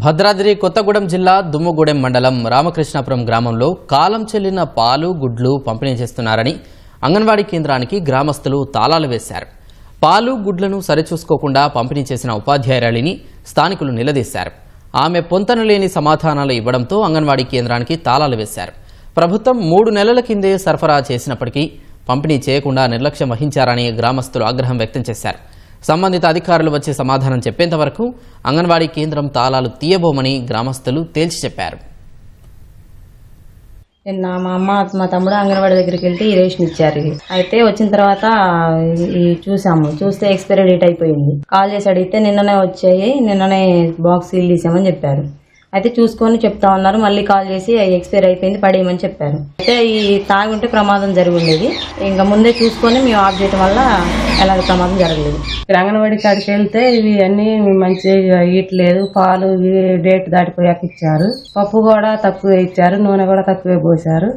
భద్రాద్రి కొత్తగూడెం జిల్లా దుమ్ముగూడెం మండలం రామకృష్ణాపురం గ్రామంలో కాలం చెల్లిన పాలు గుడ్లు పంపిణీ చేస్తున్నారని అంగన్వాడీ కేంద్రానికి గ్రామస్తులు తాళాలు వేశారు. పాలు గుడ్లను సరిచూసుకోకుండా పంపిణీ చేసిన ఉపాధ్యాయురాలిని స్థానికులు నిలదీశారు. ఆమె పొంతన లేని సమాధానాలు ఇవ్వడంతో అంగన్వాడీ కేంద్రానికి తాళాలు వేశారు. ప్రభుత్వం మూడు నెలల కిందే సరఫరా చేసినప్పటికీ పంపిణీ చేయకుండా నిర్లక్ష్యం వహించారని గ్రామస్తులు ఆగ్రహం వ్యక్తం చేశారు. సంబంధిత అధికారులు వచ్చి సమాధానం చెప్పేంత వరకు అంగన్వాడీ కేంద్రం తాళాలు తీయబోమని గ్రామస్తులు తేల్చి చెప్పారు. నిన్న మా అమ్మ మా తమ్ముడు అంగన్వాడీ దగ్గరికి వెళ్తే ఈ రేషన్ ఇచ్చారు. ఇది. అయితే వచ్చిన తర్వాత ఈ- ఈ చూసాము. చూస్తే ఎక్స్పైరీ డేట్ అయిపోయింది. కాల్ చేసి అడిగితే నిన్ననే వచ్చాయి. నిన్ననే బాక్స్ సీల్ తీసామని చెప్పారు. అయితే చూసుకొని చెప్తా ఉన్నారు. మళ్ళీ కాల్ చేసి ఎక్స్పైర్ అయిపోయింది పడేయమని చెప్పారు. అయితే ఈ తాగి ఉంటే ప్రమాదం జరిగి ఇంకా ముందే చూసుకొని మేము ఆఫ్ చేయడం వల్ల ఎలాంటి ప్రమాదం జరగలేదు. అంగన్వాడి కాడికి వెళ్తే ఇవి అన్ని మంచిగా ఇయట్లేదు పాలు ఇవి డేట్ దాటిపోయాక ఇచ్చారు. పప్పు కూడా తక్కువ ఇచ్చారు. నూనె కూడా తక్కువే పోసారు.